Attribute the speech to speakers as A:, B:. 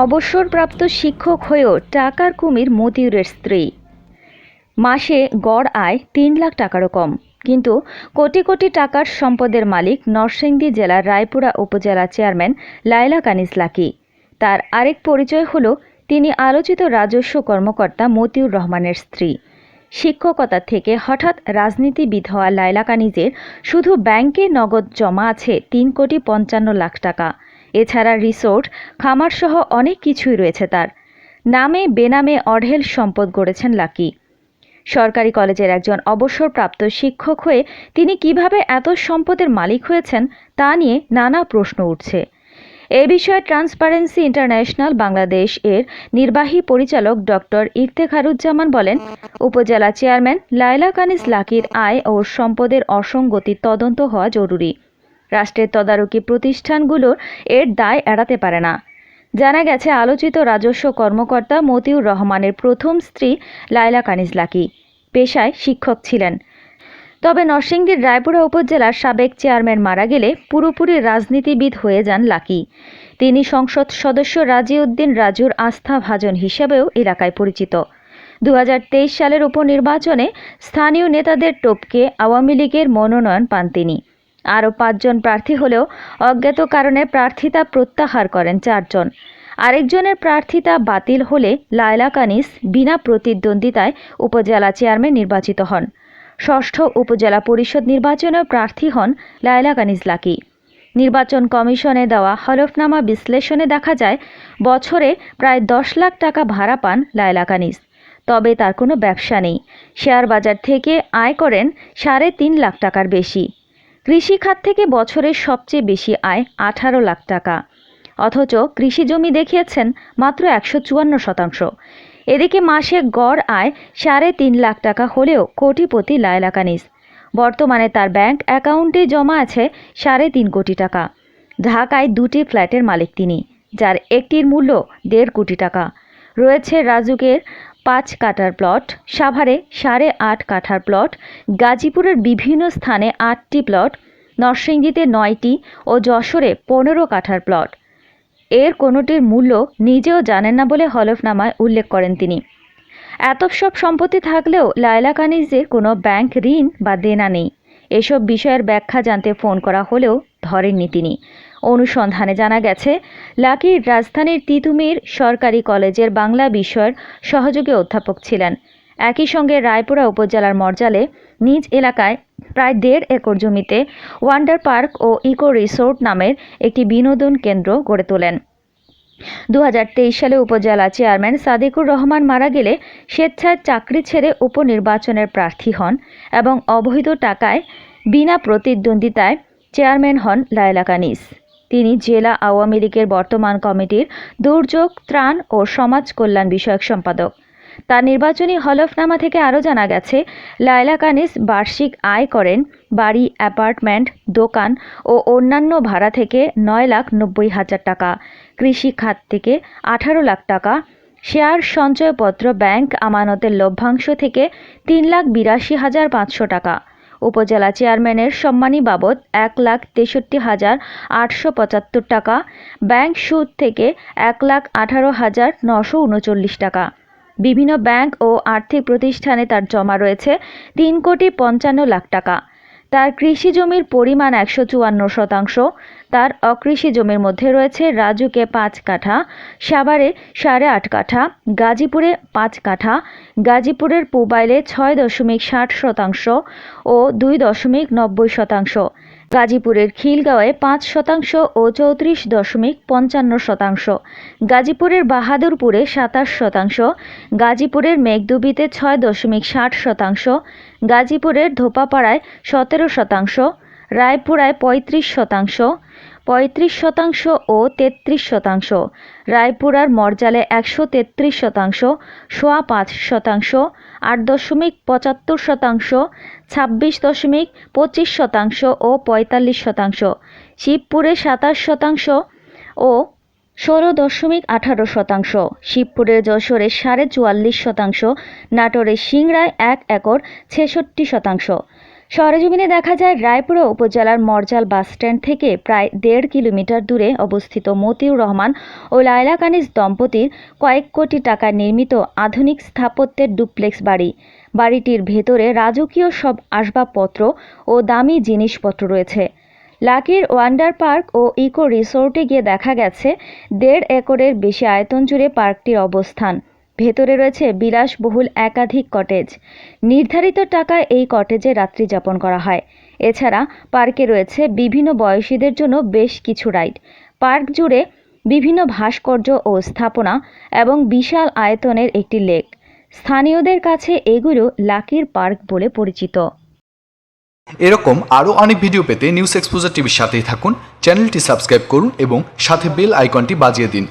A: অবসরপ্রাপ্ত শিক্ষক হয়েও টাকার কুমির মতিউরের স্ত্রী। মাসে গড় আয় তিন লাখ টাকারও কম। কিন্তু কোটি কোটি টাকার সম্পদের মালিক নরসিংদী জেলার রায়পুরা উপজেলা চেয়ারম্যান লায়লা কানিস লাকি তার আরেক পরিচয় হল তিনি আলোচিত রাজস্ব কর্মকর্তা মতিউর রহমানের স্ত্রী। শিক্ষকতা থেকে হঠাৎ রাজনীতিবিদ হওয়া লায়লা কানিজের শুধু ব্যাংকে নগদ জমা আছে তিন কোটি পঞ্চান্ন লাখ টাকা। এছাড়া রিসোর্ট, খামারসহ অনেক কিছুই রয়েছে তার। নামে, বেনামে অঢেল সম্পদ গড়েছেন লাকি। সরকারি কলেজের একজন অবসরপ্রাপ্ত শিক্ষক হয়ে তিনি কীভাবে এত সম্পদের মালিক হয়েছেন, তা নিয়ে নানা প্রশ্ন উঠছে। এ বিষয়ে ট্রান্সপারেন্সি ইন্টারন্যাশনাল বাংলাদেশ এর নির্বাহী পরিচালক ডক্টর ইফতেখারুজ্জামান বলেন, উপজেলা চেয়ারম্যান লায়লা কানিস লাকির আয় ও সম্পদের অসঙ্গতি তদন্ত হওয়া জরুরি। রাষ্ট্রের তদারকি প্রতিষ্ঠানগুলোর এর দায় এড়াতে পারে না। জানা গেছে, আলোচিত রাজস্ব কর্মকর্তা মতিউর রহমানের প্রথম স্ত্রী লায়লা কানিজ লাকি পেশায় শিক্ষক ছিলেন। তবে নরসিংদীর রায়পুরা উপজেলার সাবেক চেয়ারম্যান মারা গেলে পুরোপুরি রাজনীতিবিদ হয়ে যান লাকি। তিনি সংসদ সদস্য রাজিউদ্দিন রাজুর আস্থা ভাজন হিসেবেও এলাকায় পরিচিত। দু হাজার তেইশ সালের উপনির্বাচনে স্থানীয় নেতাদের টপকে আওয়ামী লীগের মনোনয়ন পান তিনি। আরও পাঁচজন প্রার্থী হলেও অজ্ঞাত কারণে প্রার্থিতা প্রত্যাহার করেন চারজন। আরেকজনের প্রার্থিতা বাতিল হলে লায়লা কানিস বিনা প্রতিদ্বন্দ্বিতায় উপজেলা চেয়ারম্যান নির্বাচিত হন। ষষ্ঠ উপজেলা পরিষদ নির্বাচনেও প্রার্থী হন লায়লা কানিস লাকি। নির্বাচন কমিশনে দেওয়া হলফনামা বিশ্লেষণে দেখা যায়, বছরে প্রায় দশ লাখ টাকা ভাড়া পান লায়লা কানিস। তবে তার কোনো ব্যবসা নেই। শেয়ার বাজার থেকে আয় করেন সাড়ে তিন লাখ টাকার বেশি। কৃষিখাত থেকে বছরের সবচেয়ে বেশি আয় আঠারো লাখ টাকা। অথচ কৃষি জমি দেখিয়েছেন মাত্র একশো চুয়ান্ন শতাংশ। এদিকে মাসে গড় আয় সাড়ে তিন লাখ টাকা হলেও কোটিপতি লায়লা কানিস বর্তমানে তার ব্যাংক অ্যাকাউন্টে জমা আছে সাড়ে তিন কোটি টাকা। ঢাকায় দুটি ফ্ল্যাটের মালিক তিনি, যার একটির মূল্য দেড় কোটি টাকা। রয়েছে রাজুকের পাঁচ কাঠার প্লট, সাভারে সাড়ে আট কাঠার প্লট, গাজীপুরের বিভিন্ন স্থানে আটটি প্লট, নরসিংদীতে নয়টি ও যশোরে পনেরো কাঠার প্লট। এর কোনোটির মূল্য নিজেও জানেন না বলে হলফনামায় উল্লেখ করেন তিনি। এত সব সম্পত্তি থাকলেও লায়লা কানিজের কোনো ব্যাংক ঋণ বা দেনা নেই। এসব বিষয়ের ব্যাখ্যা জানতে ফোন করা হলেও ধরেননি তিনি। অনুসন্ধানে জানা গেছে লাকির রাজধানীর তিতুমির সরকারি কলেজের বাংলা বিষয়ের সহযোগী অধ্যাপক ছিলেন। একই সঙ্গে রায়পুরা উপজেলার মর্যালে নিজ এলাকায় প্রায় দেড় একর জমিতে ওয়ান্ডার পার্ক ও ইকো রিসোর্ট নামের একটি বিনোদন কেন্দ্র গড়ে তোলেন। দু হাজার তেইশ সালে উপজেলা চেয়ারম্যান সাদিকুর রহমান মারা গেলে স্বেচ্ছায় চাকরি ছেড়ে উপনির্বাচনের প্রার্থী হন এবং অবৈধ টাকায় বিনা প্রতিদ্বন্দ্বিতায় চেয়ারম্যান হন লায়লা কানিস। তিনি জেলা আওয়ামী লীগের বর্তমান কমিটির দুর্যোগ, ত্রাণ ও সমাজ কল্যাণ বিষয়ক সম্পাদক। তার নির্বাচনী হলফনামা থেকে আরও জানা গেছে, লায়লা কানিস বার্ষিক আয় করেন বাড়ি, অ্যাপার্টমেন্ট, দোকান ও অন্যান্য ভাড়া থেকে নয় লাখ নব্বই হাজার টাকা, কৃষি খাত থেকে আঠারো লাখ টাকা, শেয়ার সঞ্চয়পত্র ব্যাংক আমানতের লভ্যাংশ থেকে তিন লাখ বিরাশি হাজার পাঁচশো টাকা। উপজেলা চেয়ারম্যানের সম্মানী বাবদ এক লাখ তেষট্টি হাজার আটশো পঁচাত্তর টাকা, ব্যাংক সুদ থেকে এক লাখ আঠারো হাজার নশো উনচল্লিশ টাকা। বিভিন্ন ব্যাংক ও আর্থিক প্রতিষ্ঠানে তার জমা রয়েছে তিন কোটি পঞ্চান্ন লাখ টাকা। তার কৃষি জমির পরিমাণ একশো চুয়ান্ন শতাংশ। তার অকৃষি জমির মধ্যে রয়েছে রাজুকে পাঁচ কাঠা, সাভারে সাড়ে আট কাঠা, গাজীপুরে পাঁচ কাঠা, গাজীপুরের পুবাইলে ছয় দশমিক ষাট শতাংশ ও দুই দশমিক নব্বই শতাংশ। গাজীপুরের খিলগাঁওয়ে পাঁচ শতাংশ ও চৌত্রিশ দশমিক পঞ্চান্ন শতাংশ। গাজীপুরের বাহাদুরপুরে সাতাশ শতাংশ, গাজীপুরের মেঘদুবিতে ছয় দশমিক ষাট শতাংশ, গাজীপুরের ধোপাপাড়ায় সতেরো শতাংশ, রায়পুরায় পঁয়ত্রিশ শতাংশ পঁয়ত্রিশ শতাংশ ও তেত্রিশ শতাংশ। রায়পুরার মর্যালে একশো তেত্রিশ শতাংশ, সোয়া পাঁচ শতাংশ, আট দশমিক পঁচাত্তর শতাংশ, ছাব্বিশ দশমিক পঁচিশ শতাংশ ও পঁয়তাল্লিশ শতাংশ। শিবপুরে সাতাশ শতাংশ ও ষোলো দশমিক আঠারো শতাংশ। শিবপুরের যশোরে সাড়ে চুয়াল্লিশ শতাংশ, নাটোরের সিংড়ায় এক একর ছেষট্টি শতাংশ। সরেজমিনে দেখা যায় রায়পুরা উপজেলার মরজাল বাসস্ট্যান্ড থেকে প্রায় দেড় কিলোমিটার দূরে অবস্থিত মতিউর রহমান ও লায়লা কানিজ দম্পতির কয়েক কোটি টাকা নির্মিত আধুনিক স্থাপত্যের ডুপ্লেক্স বাড়ি। বাড়িটির ভেতরে রাজকীয় সব আসবাবপত্র ও দামি জিনিসপত্র রয়েছে। লাকির ওয়ান্ডার পার্ক ও ইকো রিসোর্টে গিয়ে দেখা গেছে, দেড় একরের বেশি আয়তন জুড়ে পার্কটির অবস্থান। ভেতরে রয়েছে বিলাসবহুল একাধিক কটেজ নির্ধারিত টাকায় এই কটেজে রাত্রি যাপন করা হয়। এছাড়া পার্কে রয়েছে বিভিন্ন বয়সীদের জন্য বেশ কিছু রাইড পার্ক জুড়ে বিভিন্ন ভাস্কর্য ও স্থাপনা এবং বিশাল আয়তনের একটি লেক স্থানীয়দের কাছে এগুলো লাকির পার্ক বলে পরিচিত।
B: এরকম আরও অনেক ভিডিও পেতে নিউজ এক্সপোজার টিভির সাথেই থাকুন, চ্যানেলটি সাবস্ক্রাইব করুন এবং সাথে বেল আইকনটি বাজিয়ে দিন।